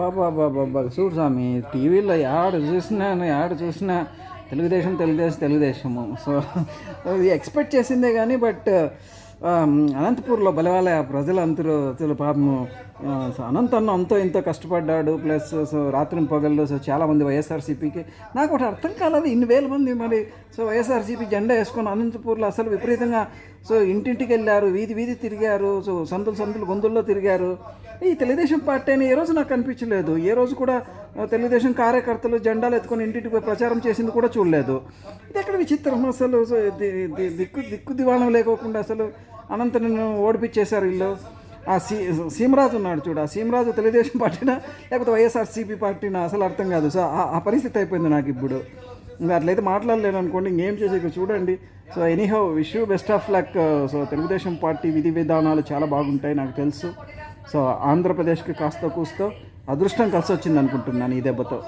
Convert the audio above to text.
బాబా బాబా బాబా చూడు స్వామి టీవీలో యాడ చూసినా యాడ చూసినా తెలుగుదేశం తెలుగుదేశం తెలుగుదేశము. సో అది ఎక్స్పెక్ట్ చేసిందే కానీ బట్ అనంతపూర్లో బలవాలయ ప్రజలందరూ పాపము అనంత అన్న అంతో ఎంతో కష్టపడ్డాడు ప్లస్ సో రాత్రి పగళ్ళు సో చాలామంది వైఎస్ఆర్సీపీకి. నాకు ఒకటి అర్థం కాలేదు ఇన్ని వేల మంది మరి సో వైఎస్ఆర్సీపీ జెండా వేసుకొని అనంతపూర్లో అసలు విపరీతంగా సో ఇంటింటికి వెళ్ళారు వీధి వీధి తిరిగారు సో సందులు సందులు గొంతుల్లో తిరిగారు. ఈ తెలుగుదేశం పార్టీ అని ఏ రోజు నాకు కనిపించలేదు ఏ రోజు కూడా తెలుగుదేశం కార్యకర్తలు జెండాలు ఎత్తుకొని ఇంటింటికి పోయి ప్రచారం చేసింది కూడా చూడలేదు. ఇది ఎక్కడ విచిత్రం అసలు? దిక్కు దిక్కు దివాణం లేకోకుండా అసలు అనంతను ఓడిపించేశారు వీళ్ళు. ఆ సీ సీమరాజు ఉన్నాడు చూడు ఆ సీమరాజు తెలుగుదేశం పార్టీనా లేకపోతే వైఎస్ఆర్సీపీ పార్టీనా అసలు అర్థం కాదు. సో ఆ- ఆ పరిస్థితి అయిపోయింది నాకు ఇప్పుడు. ఇంకా అట్లయితే మాట్లాడలేను అనుకోండి ఇంకేం చేసే చూడండి. So anyhow wish you best of luck so Telugu Desam party విధి విధానాలు చాలా బాగుంటాయి నాకు తెలుసు. సో ఆంధ్రప్రదేశ్కి కాస్త కూస్తో అదృష్టం కలిసి వచ్చింది అనుకుంటున్నాను ఈ దెబ్బతో.